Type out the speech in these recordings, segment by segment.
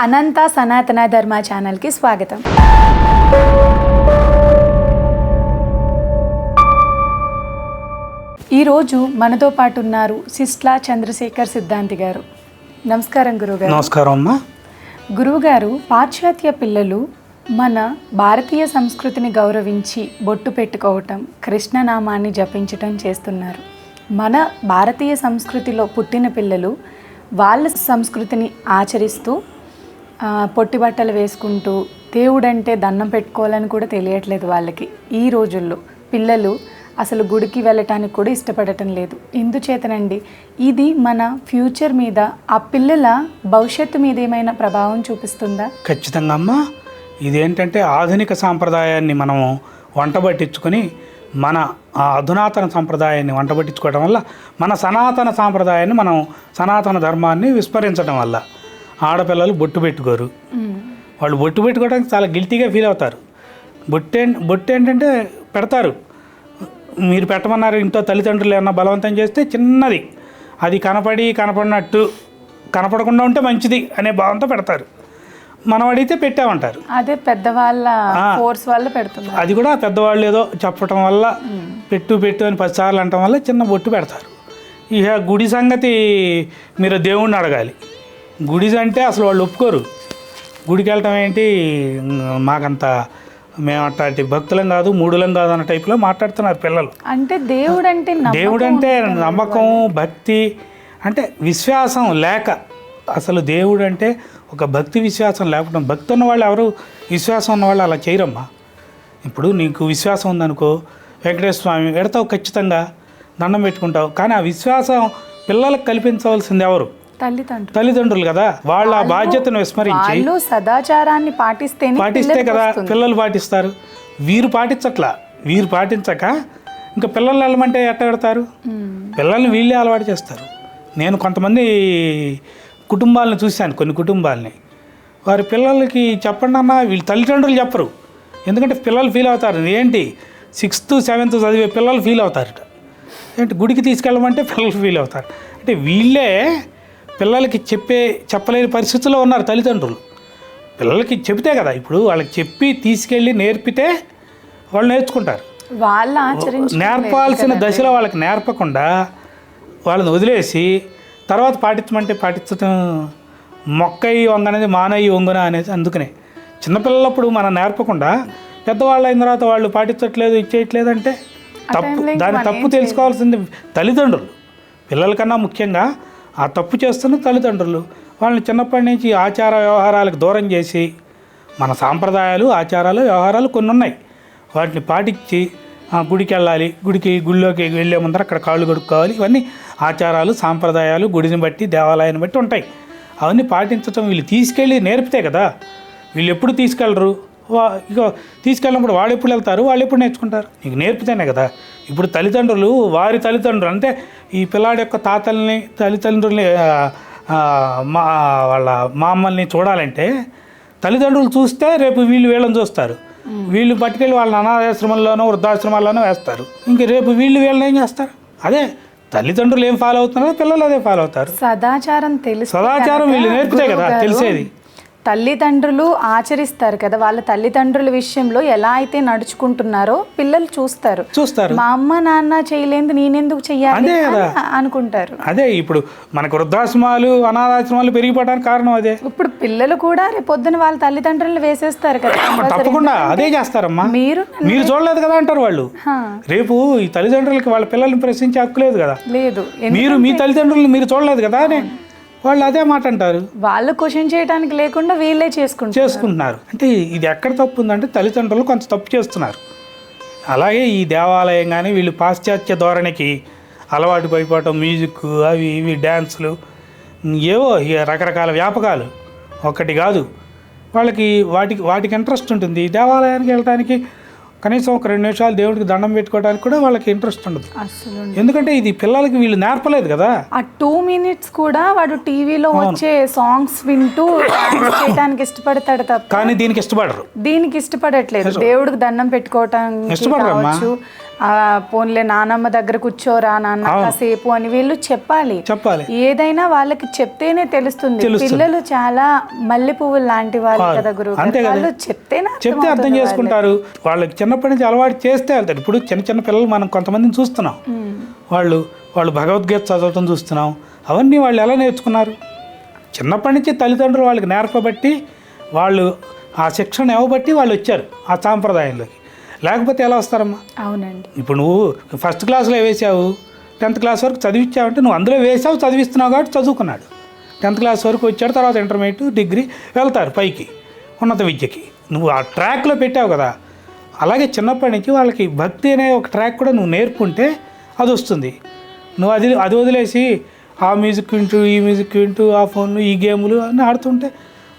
అనంత సనాతన ధర్మ ఛానల్కి స్వాగతం. ఈరోజు మనతో పాటు ఉన్నారు సిస్లా చంద్రశేఖర్ సిద్ధాంతి గారు. నమస్కారం గురుగారు. నమస్కారం అమ్మా. గురువుగారు పాశ్చాత్య పిల్లలు మన భారతీయ సంస్కృతిని గౌరవించి బొట్టు పెట్టుకోవటం కృష్ణనామాన్ని జపించటం చేస్తున్నారు. మన భారతీయ సంస్కృతిలో పుట్టిన పిల్లలు వాళ్ళ సంస్కృతిని ఆచరిస్తూ పొట్టి బట్టలు వేసుకుంటూ దేవుడంటే దండం పెట్టుకోవాలని కూడా తెలియట్లేదు వాళ్ళకి ఈ రోజుల్లో. పిల్లలు అసలు గుడికి వెళ్ళటానికి కూడా ఇష్టపడటం లేదు. ఇందుచేతనండి ఇది మన ఫ్యూచర్ మీద ఆ పిల్లల భవిష్యత్తు మీద ఏమైనా ప్రభావం చూపిస్తుందా? ఖచ్చితంగా అమ్మా. ఇదేంటంటే ఆధునిక సాంప్రదాయాన్ని మనం వంటబట్టించుకొని మన అధునాతన సంప్రదాయాన్ని వంటబట్టించుకోవడం వల్ల మన సనాతన సాంప్రదాయాన్ని మనం సనాతన ధర్మాన్ని విస్మరించడం వల్ల ఆడపిల్లలు బొట్టు పెట్టుకోరు. వాళ్ళు బొట్టు పెట్టుకోవడానికి చాలా గిల్టీగా ఫీల్ అవుతారు. బొట్టు బొట్టు ఏంటంటే పెడతారు. మీరు పెట్టమన్నారు ఇంట్లో తల్లిదండ్రులు ఏమన్నా బలవంతం చేస్తే చిన్నది. అది కనపడి కనపడినట్టు కనపడకుండా ఉంటే మంచిది అనే భావంతో పెడతారు. మనం అడిగితే పెట్టామంటారు. అదే పెద్దవాళ్ళ ఫోర్స్ వల్ల పెడుతున్నారు. అది కూడా పెద్దవాళ్ళు ఏదో చెప్పటం వల్ల పెట్టు పెట్టు అని పదిసార్లు అనటం వల్ల చిన్న బొట్టు పెడతారు. ఇక గుడి సంగతి మీరు దేవుణ్ణి అడగాలి. గుడి అంటే అసలు వాళ్ళు ఒప్పుకోరు. గుడికి వెళ్ళటం ఏంటి? మాకంత మేము అట్లాంటి భక్తులం కాదు మూడులం కాదు అన్న టైప్లో మాట్లాడుతున్నారు పిల్లలు. అంటే దేవుడు అంటే దేవుడు అంటే నమ్మకం భక్తి అంటే విశ్వాసం లేక అసలు దేవుడు అంటే ఒక భక్తి విశ్వాసం లేకుండా భక్తి ఉన్న వాళ్ళు ఎవరు? విశ్వాసం ఉన్న వాళ్ళు అలా చేయరమ్మా. ఇప్పుడు నీకు విశ్వాసం ఉందనుకో వెంకటేశ్వర స్వామి పెడతావు ఖచ్చితంగా దండం పెట్టుకుంటావు. కానీ ఆ విశ్వాసం పిల్లలకు కల్పించవలసింది ఎవరు? తల్లిదండ్రులు. తల్లిదండ్రులు కదా? వాళ్ళ బాధ్యతను విస్మరించి వాళ్ళు సదాచారాన్ని పాటిస్తేనే పాటిస్తే కదా పిల్లలు పాటిస్తారు. వీరు పాటించట్లా. వీరు పాటించక ఇంకా పిల్లలు వెళ్ళమంటే ఎట్ట పెడతారు? పిల్లల్ని వీళ్ళే అలవాటు చేస్తారు. నేను కొంతమంది కుటుంబాలను చూశాను కొన్ని కుటుంబాలని. వారి పిల్లలకి చెప్పండి అన్న వీళ్ళ తల్లిదండ్రులు చెప్పరు. ఎందుకంటే పిల్లలు ఫీల్ అవుతారు. ఏంటి? సిక్స్త్ సెవెంత్ చదివే పిల్లలు ఫీల్ అవుతారట. ఏంటి? గుడికి తీసుకెళ్ళమంటే పిల్లలు ఫీల్ అవుతారు. అంటే వీళ్ళే పిల్లలకి చెప్పే చెప్పలేని పరిస్థితుల్లో ఉన్నారు తల్లిదండ్రులు. పిల్లలకి చెబితే కదా ఇప్పుడు వాళ్ళకి చెప్పి తీసుకెళ్ళి నేర్పితే వాళ్ళు నేర్చుకుంటారు. వాళ్ళు నేర్పాల్సిన దశలో వాళ్ళకి నేర్పకుండా వాళ్ళని వదిలేసి తర్వాత పాటించమంటే పాటించడం మొక్కయి వంగనేది మానయ్యి వంగున అనేది అందుకనే. చిన్నపిల్లలప్పుడు మనం నేర్పకుండా పెద్దవాళ్ళు అయిన తర్వాత వాళ్ళు పాటించట్లేదు ఇచ్చేయట్లేదు అంటే తప్పు. దాని తప్పు తెలుసుకోవాల్సింది తల్లిదండ్రులు. పిల్లలకన్నా ముఖ్యంగా ఆ తప్పు చేస్తున్న తల్లిదండ్రులు వాళ్ళని చిన్నప్పటి నుంచి ఆచార వ్యవహారాలకు దూరం చేసి మన సాంప్రదాయాలు ఆచారాలు వ్యవహారాలు కొన్ని ఉన్నాయి. వాటిని పాటించి గుడికి వెళ్ళాలి గుడికి గుడిలోకి వెళ్ళే ముందర అక్కడ కాళ్ళు కడుక్కోవాలి. ఇవన్నీ ఆచారాలు సాంప్రదాయాలు గుడిని బట్టి దేవాలయాన్ని బట్టి ఉంటాయి. అవన్నీ పాటించడం వీళ్ళు తీసుకెళ్ళి నేర్పితే కదా వీళ్ళు ఎప్పుడు తీసుకెళ్ళరు? వా ఇక తీసుకెళ్ళినప్పుడు వాళ్ళు ఎప్పుడు వెళ్తారు? వాళ్ళు ఎప్పుడు నేర్చుకుంటారు? నీకు నేర్పితేనే కదా. ఇప్పుడు తల్లిదండ్రులు వారి తల్లిదండ్రులు అంటే ఈ పిల్లాడి యొక్క తాతల్ని తల్లిదండ్రుల్ని మా వాళ్ళ మా అమ్మల్ని చూడాలంటే తల్లిదండ్రులు చూస్తే రేపు వీళ్ళు వీళ్ళని చూస్తారు. వీళ్ళు పట్టుకెళ్ళి వాళ్ళ అనాథాశ్రమంలోనో వృద్ధాశ్రమాల్లోనో వేస్తారు. ఇంక రేపు వీళ్ళు వీళ్ళని ఏం చేస్తారు? అదే తల్లిదండ్రులు ఏం ఫాలో అవుతున్నారో పిల్లలు అదే ఫాలో అవుతారు. సదాచారం తెలుసు సదాచారం వీళ్ళు నేర్పితే కదా తెలిసేది. తల్లిదండ్రులు ఆచరిస్తారు కదా వాళ్ళ తల్లిదండ్రుల విషయంలో ఎలా అయితే నడుచుకుంటున్నారో పిల్లలు చూస్తారు. చూస్తారు. మా అమ్మ నాన్న చేయలేదు నేనెందుకు చెయ్యాలి అనుకుంటారు. అదే ఇప్పుడు మనకు వృద్ధాశ్రమాలు అనాథాశ్రమాలు పెరిగిపోవడానికి కారణం అదే. ఇప్పుడు పిల్లలు కూడా రేపొద్దున వాళ్ళ తల్లిదండ్రులు వేసేస్తారు కదా. తప్పకుండా అదే చేస్తారమ్మా. మీరు మీరు చూడలేదు కదా అంటారు వాళ్ళు. రేపు ఈ తల్లిదండ్రులకి వాళ్ళ పిల్లల్ని ప్రశ్నించే హక్కు లేదు కదా. లేదు. మీరు మీ తల్లిదండ్రులు మీరు చూడలేదు కదా వాళ్ళు అదే మాట అంటారు. వాళ్ళు క్వశ్చన్ చేయడానికి లేకుండా వీళ్ళే చేసుకుంటారు చేసుకుంటున్నారు. అంటే ఇది ఎక్కడ తప్పు ఉందంటే తల్లిదండ్రులు కొంత తప్పు చేస్తున్నారు. అలాగే ఈ దేవాలయం కానీ వీళ్ళు పాశ్చాత్య ధోరణికి అలవాటు పడిపోవటం మ్యూజిక్ అవి ఇవి డ్యాన్సులు ఏవో రకరకాల వ్యాపకాలు. ఒకటి కాదు. వాళ్ళకి వాటికి వాటికి ఇంట్రెస్ట్ ఉంటుంది. దేవాలయానికి వెళ్ళడానికి కనీసం ఒక రెండు నిమిషాలు దేవుడికి దండం పెట్టుకోవడానికి కూడా వాళ్ళకి ఇంట్రెస్ట్ ఉండదు. అసలు ఎందుకంటే ఇది పిల్లలకి వీళ్ళు నేర్పలేదు కదా. ఆ టూ మినిట్స్ కూడా వాడు టీవీలో వచ్చే సాంగ్స్ వింటూ చేయడానికి ఇష్టపడతాడు తప్ప కానీ దీనికి ఇష్టపడరు. దీనికి ఇష్టపడట్లేదు. దేవుడికి దండం పెట్టుకోవటానికి ఇష్టపడరమ్మా. పోన్లే నానమ్మ దగ్గర కూర్చోరా నాన్న కాసేపు అని వీళ్ళు చెప్పాలి. చెప్పాలి. ఏదైనా వాళ్ళకి చెప్తేనే తెలుస్తుంది. పిల్లలు చాలా మల్లె పువ్వులు లాంటి వాళ్ళు కదా గురువు అంతే కదా. వాళ్ళు చెప్తేనే చెప్తే అర్థం చేసుకుంటారు. వాళ్ళకి. చిన్నప్పటి నుంచి అలవాటు చేస్తే వెళ్తారు ఇప్పుడు చిన్న చిన్న పిల్లలు మనం కొంతమందిని చూస్తున్నాం. వాళ్ళు వాళ్ళు భగవద్గీత చదవటం చూస్తున్నాం. అవన్నీ వాళ్ళు ఎలా నేర్చుకున్నారు? చిన్నప్పటి నుంచి తల్లిదండ్రులు వాళ్ళకి నేర్పబట్టి వాళ్ళు ఆ శిక్షణ ఇవ్వబట్టి వాళ్ళు వచ్చారు ఆ సాంప్రదాయంలోకి. లేకపోతే ఎలా వస్తారమ్మా? అవునండి. ఇప్పుడు నువ్వు ఫస్ట్ క్లాస్లో వేసావు? టెన్త్ క్లాస్ వరకు చదివించావంటే నువ్వు అందులో వేసావు చదివిస్తున్నావు కాబట్టి చదువుకున్నాడు. టెన్త్ క్లాస్ వరకు వచ్చాడు తర్వాత ఇంటర్మీడియట్ డిగ్రీ వెళ్తారు పైకి ఉన్నత విద్యకి. నువ్వు ఆ ట్రాక్లో పెట్టావు కదా. అలాగే చిన్నప్పటి నుంచి వాళ్ళకి భక్తి అనే ఒక ట్రాక్ కూడా నువ్వు నేర్పుకుంటే అది వస్తుంది. నువ్వు అది అది వదిలేసి ఆ మ్యూజిక్ వింటూ ఈ మ్యూజిక్ వింటూ ఆ ఫోన్ ఈ గేములు అన్నీ ఆడుతుంటే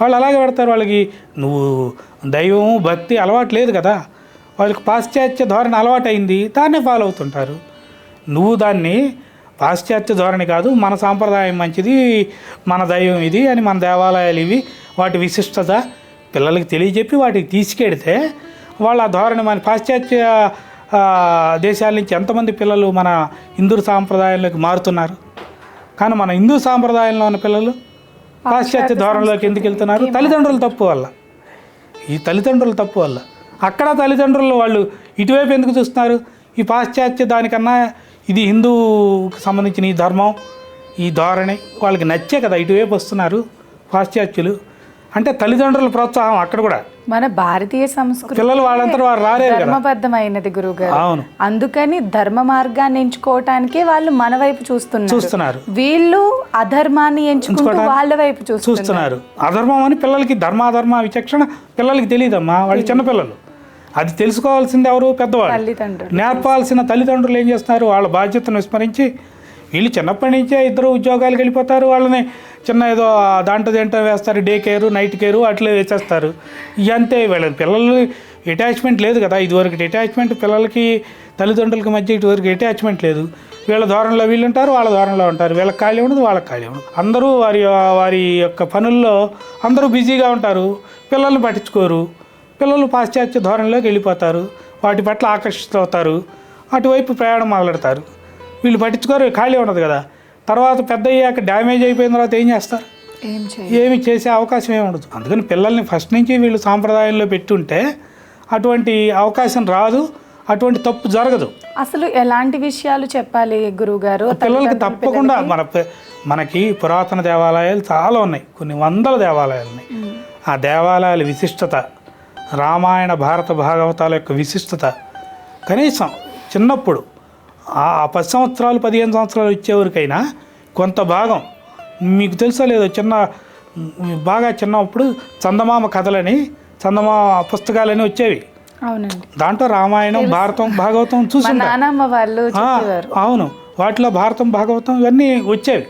వాళ్ళు అలాగే పెడతారు వాళ్ళకి. నువ్వు దైవం భక్తి అలవాటు లేదు కదా. వాళ్ళకి పాశ్చాత్య ధోరణి అలవాటు అయింది దాన్నే ఫాలో అవుతుంటారు. నువ్వు దాన్ని పాశ్చాత్య ధోరణి కాదు మన సాంప్రదాయం మంచిది మన దైవం ఇది అని మన దేవాలయాలు ఇవి వాటి విశిష్టత పిల్లలకి తెలియజెప్పి వాటికి తీసుకెడితే వాళ్ళ ధోరణి మన పాశ్చాత్య దేశాల నుంచి ఎంతమంది పిల్లలు మన హిందూ సాంప్రదాయంలోకి మారుతున్నారు. కానీ మన హిందూ సాంప్రదాయంలో ఉన్న పిల్లలు పాశ్చాత్య ధోరణిలోకి ఎందుకు వెళ్తున్నారు? తల్లిదండ్రుల తప్పు వల్ల. ఈ తల్లిదండ్రుల తప్పు వల్ల. అక్కడ తల్లిదండ్రులు వాళ్ళు ఇటువైపు ఎందుకు చూస్తున్నారు? ఈ పాశ్చాత్య దానికన్నా ఇది హిందూకి సంబంధించిన ఈ ధర్మం ఈ ధోరణి వాళ్ళకి నచ్చే కదా ఇటువైపు వస్తున్నారు పాశ్చాత్యులు. అంటే తల్లిదండ్రుల ప్రోత్సాహం అక్కడ కూడా. మన భారతీయ సంస్కృతి పిల్లలు వాళ్ళంతా వారు రాలేరు కదా. ధర్మబద్ధమైనది గురువు గారు అవును. అందుకని ధర్మ మార్గాన్ని ఎంచుకోవటానికే వాళ్ళు మన వైపు చూస్తున్నారు. చూస్తున్నారు. వీళ్ళు అధర్మాన్ని ఎంచుకుంటూ వాళ్ళ వైపు చూస్తున్నారు. చూస్తున్నారు. అధర్మం అని పిల్లలకి ధర్మాధర్మ విచక్షణ పిల్లలకి తెలియదమ్మా వాళ్ళు చిన్నపిల్లలు. అది తెలుసుకోవాల్సింది ఎవరు? పెద్దవాళ్ళు. నేర్పాల్సిన తల్లిదండ్రులు ఏం చేస్తున్నారు? వాళ్ళ బాధ్యతను విస్మరించి వీళ్ళు చిన్నప్పటి నుంచే ఇద్దరు ఉద్యోగాలకు వెళ్ళిపోతారు. వాళ్ళని చిన్న ఏదో దాంట్లో దేంట్లో వేస్తారు? డే కేరు నైట్ కేరు అట్లే వేసేస్తారు. ఇక అంతే వీళ్ళ పిల్లలు అటాచ్మెంట్ లేదు కదా. ఇదివరకు అటాచ్మెంట్ పిల్లలకి తల్లిదండ్రులకి మధ్య ఇటువరకు అటాచ్మెంట్ లేదు. వీళ్ళ ధోరణిలో వీళ్ళు ఉంటారు వాళ్ళ ధోరణిలో ఉంటారు. వీళ్ళకి ఖాళీ ఉండదు వాళ్ళకి ఖాళీ ఉండదు. అందరూ వారి వారి యొక్క పనుల్లో అందరూ బిజీగా ఉంటారు. పిల్లల్ని పట్టించుకోరు. పిల్లలు పాశ్చాత్య ధోరణిలోకి వెళ్ళిపోతారు. వాటి పట్ల ఆకర్షితులవుతారు. అటువైపు ప్రయాణం మొదలెడతారు. వీళ్ళు పట్టించుకోరు ఖాళీ ఉండదు కదా. తర్వాత పెద్ద అయ్యాక డ్యామేజ్ అయిపోయిన తర్వాత ఏం చేస్తారు? ఏమి చేసే అవకాశం ఏమి ఉండదు. అందుకని పిల్లల్ని ఫస్ట్ నుంచి వీళ్ళు సాంప్రదాయంలో పెట్టుంటే అటువంటి అవకాశం రాదు అటువంటి తప్పు జరగదు. అసలు ఎలాంటి విషయాలు చెప్పాలి గురువు గారు? పిల్లలకి తప్పకుండా మన మనకి పురాతన దేవాలయాలు చాలా ఉన్నాయి. కొన్ని వందల దేవాలయాలు ఉన్నాయి. ఆ దేవాలయాల విశిష్టత రామాయణ భారత భాగవతాల యొక్క విశిష్టత. కనీసం చిన్నప్పుడు ఆ పది సంవత్సరాలు పదిహేను సంవత్సరాలు వచ్చేవరకైనా కొంత భాగం మీకు తెలుసా లేదో చిన్న బాగా చిన్నప్పుడు చందమామ కథలని చందమామ పుస్తకాలని వచ్చేవి. అవునండి. దాంట్లో రామాయణం భారతం భాగవతం చూసి వాళ్ళు అవును. వాటిలో భారతం భాగవతం ఇవన్నీ వచ్చేవి.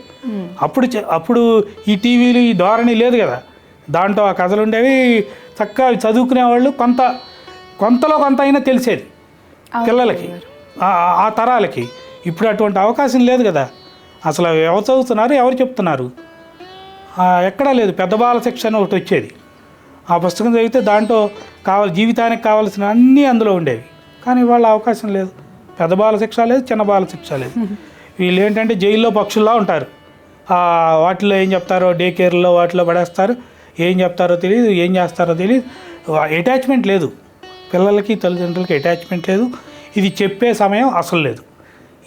అప్పుడు అప్పుడు ఈ టీవీలు ఈ ధోరణి లేదు కదా. దాంట్లో ఆ కథలు ఉండేవి చక్కగా అవి చదువుకునేవాళ్ళు కొంత కొంతలో కొంత అయినా తెలిసేది పిల్లలకి ఆ- తరాలకి. ఇప్పుడు అటువంటి అవకాశం లేదు కదా. అసలు ఎవరు చదువుతున్నారు ఎవరు చెప్తున్నారు? ఎక్కడా లేదు. పెద్ద బాల శిక్ష అని ఒకటి వచ్చేది. ఆ పుస్తకం చదివితే దాంట్లో కావాలి జీవితానికి కావాల్సిన అన్నీ అందులో ఉండేవి. కానీ వాళ్ళ అవకాశం లేదు. పెద్ద బాల శిక్ష లేదు చిన్న బాల శిక్ష లేదు. వీళ్ళు ఏంటంటే జైల్లో పక్షుల్లా ఉంటారు. వాటిలో ఏం చెప్తారో డే కేర్లో వాటిలో పడేస్తారు. ఏం చెప్తారో తెలియదు ఏం చేస్తారో తెలియదు అటాచ్మెంట్ లేదు. పిల్లలకి తల్లిదండ్రులకి అటాచ్మెంట్ లేదు. ఇది చెప్పే సమయం అసలు లేదు.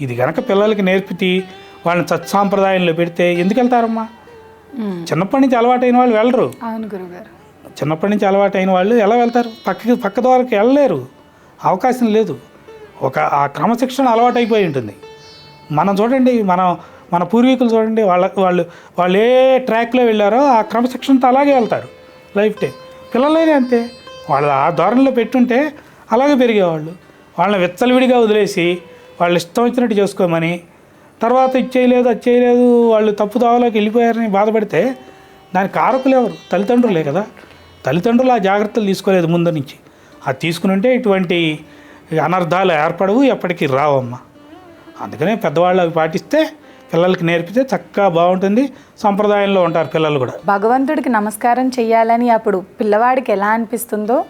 ఇది కనుక పిల్లలకి నేర్పితే వాళ్ళని సత్సాంప్రదాయంలో పెడితే ఎందుకు వెళ్తారమ్మా. చిన్నప్పటి నుంచి అలవాటైన వాళ్ళు వెళ్ళరు. అవును చిన్నప్పటి నుంచి అలవాటైన వాళ్ళు ఎలా వెళ్తారు? పక్కకి పక్క ద్వారాకి వెళ్ళలేరు. అవకాశం లేదు. ఒక ఆ క్రమశిక్షణ అలవాటైపోయి ఉంటుంది. మనం చూడండి మనం మన పూర్వీకులు చూడండి వాళ్ళ వాళ్ళు వాళ్ళు ఏ ట్రాక్లో వెళ్ళారో ఆ క్రమశిక్షణతో అలాగే వెళ్తారు లైఫ్ టైం పిల్లలైనా అంతే. వాళ్ళు ఆ ధోరణిలో పెట్టుంటే అలాగే పెరిగేవాళ్ళు. వాళ్ళని విచ్చలవిడిగా వదిలేసి వాళ్ళు ఇష్టం వచ్చినట్టు చేసుకోమని తర్వాత ఇది చేయలేదు అది చేయలేదు వాళ్ళు తప్పు దావలోకి వెళ్ళిపోయారని బాధపడితే దానికి కారకులు ఎవరు? తల్లిదండ్రులే కదా. తల్లిదండ్రులు ఆ జాగ్రత్తలు తీసుకోలేదు ముందు నుంచి. అది తీసుకుని ఉంటే ఇటువంటి అనర్థాలు ఏర్పడవు ఎప్పటికీ రావమ్మా. అందుకనే పెద్దవాళ్ళు అవి పాటిస్తే పిల్లలకి నేర్పితే చక్కగా బాగుంటుంది. సంప్రదాయంలో ఉంటారు పిల్లలు కూడా. భగవంతుడికి నమస్కారం చెయ్యాలని అప్పుడు పిల్లవాడికి ఎలా అనిపిస్తుందో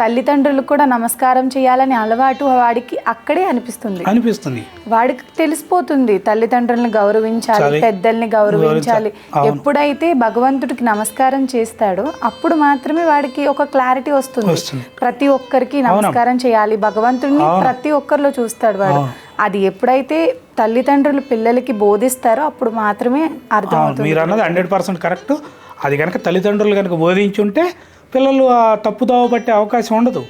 తల్లిదండ్రులకు కూడా నమస్కారం చేయాలని అలవాటు వాడికి అక్కడే అనిపిస్తుంది. అనిపిస్తుంది. వాడికి తెలిసిపోతుంది తల్లిదండ్రులను గౌరవించాలి చాలి. పెద్దల్ని గౌరవించాలి. ఎప్పుడైతే భగవంతుడికి నమస్కారం చేస్తాడో అప్పుడు మాత్రమే వాడికి ఒక క్లారిటీ వస్తుంది. ప్రతి ఒక్కరికి నమస్కారం చేయాలి భగవంతుడిని ప్రతి ఒక్కరిలో చూస్తాడు వాడు. అది ఎప్పుడైతే తల్లిదండ్రులు పిల్లలకి బోధిస్తారో అప్పుడు మాత్రమే అర్థమవుతుంది. మీరు అన్నది హండ్రెడ్ పర్సెంట్ కరెక్ట్. అది కనుక తల్లిదండ్రులు కనుక బోధించుంటే పిల్లలు ఆ తప్పుదోవ పట్టే అవకాశం ఉండదు.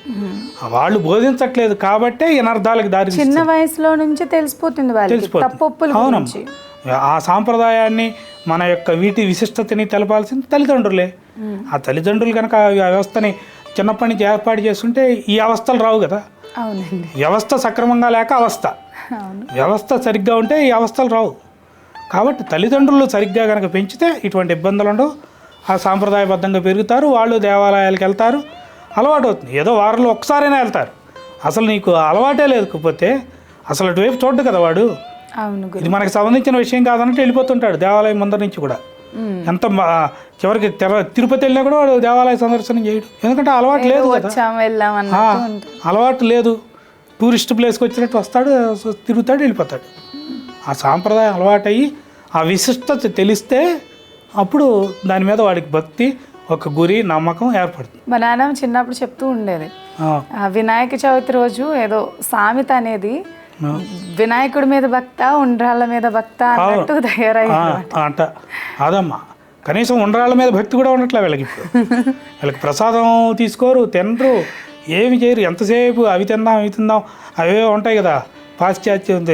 వాళ్ళు బోధించట్లేదు కాబట్టే అనర్థాలకు దారి చిన్న వయసులో నుంచి తెలిసిపోతుంది అవునమ్మా ఆ సాంప్రదాయాన్ని మన యొక్క వీటి విశిష్టతని తెలపాల్సింది తల్లిదండ్రులే. ఆ తల్లిదండ్రులు కనుక ఆ వ్యవస్థని చిన్నప్పటి నుంచి ఏర్పాటు చేస్తుంటే ఈ అవస్థలు రావు కదా. వ్యవస్థ సక్రమంగా లేక అవస్థ. వ్యవస్థ సరిగ్గా ఉంటే ఈ అవస్థలు రావు. కాబట్టి తల్లిదండ్రులు సరిగ్గా కనుక పెంచితే ఇటువంటి ఇబ్బందులు ఉండవు. ఆ సాంప్రదాయబద్ధంగా పెరుగుతారు వాళ్ళు దేవాలయాలకు వెళ్తారు అలవాటు అవుతుంది. ఏదో వారంలో ఒక్కసారైనా వెళ్తారు. అసలు నీకు అలవాటే లేకపోతే అసలు అటువైపు చూడ్డు కదా వాడు. ఇది మనకు సంబంధించిన విషయం కాదన్నట్టు వెళ్ళిపోతుంటాడు దేవాలయం ముందర నుంచి కూడా. ఎంత చివరికి తెర- తిరుపతి వెళ్ళినా కూడా వాడు దేవాలయ సందర్శనం చేయడు. ఎందుకంటే అలవాటు లేదు అలవాటు లేదు. టూరిస్ట్ ప్లేస్కి వచ్చినట్టు వస్తాడు తిరుగుతాడు వెళ్ళిపోతాడు. ఆ సాంప్రదాయం అలవాటయ్యి ఆ విశిష్టత తెలిస్తే అప్పుడు దాని మీద వాడికి భక్తి ఒక గురి నమ్మకం ఏర్పడుతుంది. మా నాన్న చిన్నప్పుడు చెప్తూ ఉండేది. వినాయక చవితి రోజు ఏదో సామెత అనేది. వినాయకుడి మీద భక్త ఉండ్రాళ్ళ మీద భక్త అన్నట్టు అంట. అదమ్మా. కనీసం ఉండ్రాళ్ళ మీద భక్తి కూడా ఉండట్లే వీళ్ళకి వీళ్ళకి ప్రసాదం తీసుకోరు తినరు. ఏమి చేయరు. ఎంతసేపు అవి తిందాం ఇవి తిందాం అవే ఉంటాయి కదా. పాశ్చాత్యం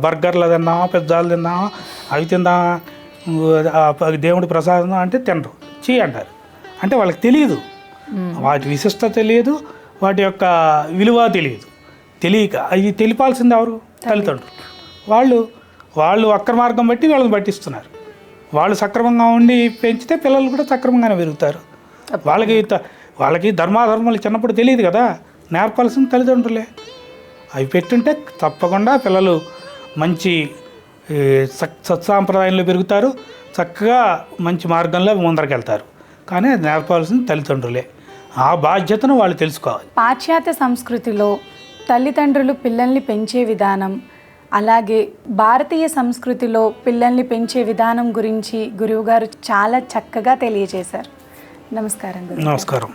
బర్గర్లు తిందామా పిజ్జాలు తిందామా అవి ప- దేవుడి ప్రసాదం అంటే తినరు. చీ అంటారు. అంటే వాళ్ళకి తెలియదు వాటి విశిష్టత తెలియదు. వాటి యొక్క విలువ తెలియదు. తెలియక అవి తెలిపాల్సింది ఎవరు? తల్లిదండ్రులు. వాళ్ళు వాళ్ళు వక్ర మార్గం బట్టి వాళ్ళని పట్టిస్తున్నారు. వాళ్ళు సక్రమంగా ఉండి పెంచితే పిల్లలు కూడా సక్రమంగానే పెరుగుతారు. వాళ్ళకి వాళ్ళకి ధర్మాధర్మాలు చిన్నప్పుడు తెలియదు కదా. నేర్పాల్సిన తల్లిదండ్రులే. అవి పెట్టుంటే తప్పకుండా పిల్లలు మంచి సత్సాంప్రదాయంలో పెరుగుతారు. చక్కగా మంచి మార్గంలో ముందరకెళ్తారు. కానీ అది నేర్పాల్సింది తల్లిదండ్రులే. ఆ బాధ్యతను వాళ్ళు తెలుసుకోవాలి. పాశ్చాత్య సంస్కృతిలో తల్లిదండ్రులు పిల్లల్ని పెంచే విధానం అలాగే భారతీయ సంస్కృతిలో పిల్లల్ని పెంచే విధానం గురించి గురువుగారు చాలా చక్కగా తెలియజేశారు. నమస్కారం నమస్కారం.